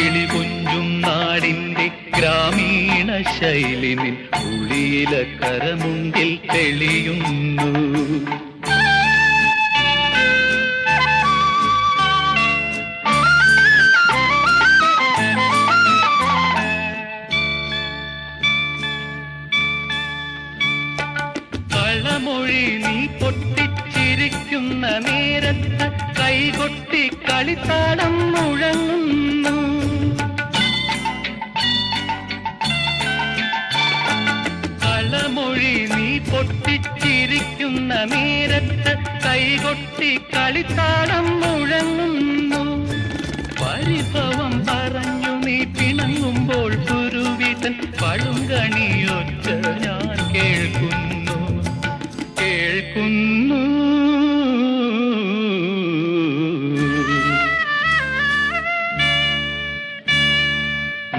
കിളി നാടിന്റെ ഗ്രാമീണ ശൈലിനിൽ ഉളിയില കരമുണ്ടിൽ തെളിയുന്നു. കളമൊഴി നീ പൊട്ടിച്ചിരിക്കുന്ന നേരത്ത് കൈകൊട്ടി കളിത്താളം മുഴങ്ങുന്നു. കളമൊഴി നീ പൊട്ടിച്ചിരിക്കുന്ന നേരത്ത് കൈകൊട്ടി കളിത്താളം മുഴങ്ങുന്നു. പരിഭവം പറഞ്ഞു നീ പിണങ്ങുമ്പോൾ കുരുവിതൻ പഴുങ്കണിയൊച്ച ഞാൻ കേൾക്കുന്നു. കേൾക്കുന്നു.